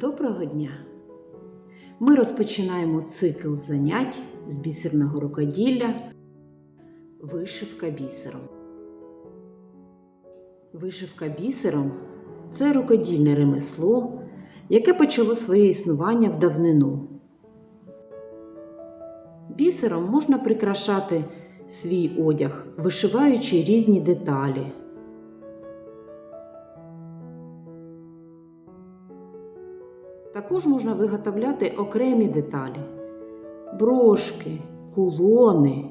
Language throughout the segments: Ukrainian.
Доброго дня! Ми розпочинаємо цикл занять з бісерного рукоділля Вишивка бісером. Вишивка бісером це рукодільне ремесло, яке почало своє існування в давнину. Бісером можна прикрашати свій одяг, вишиваючи різні деталі. Також можна виготовляти окремі деталі брошки, кулони.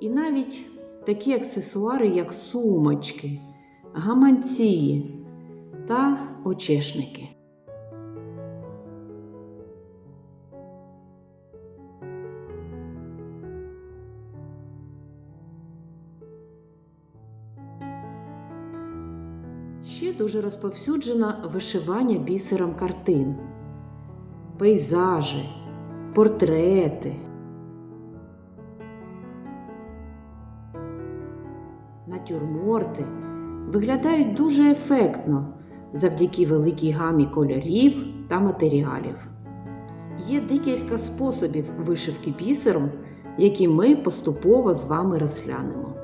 І навіть такі аксесуари, як сумочки, гаманці та очешники. Ще дуже розповсюджено вишивання бісером картин, пейзажі, портрети. Натюрморти виглядають дуже ефектно завдяки великій гамі кольорів та матеріалів. Є декілька способів вишивки бісером, які ми поступово з вами розглянемо.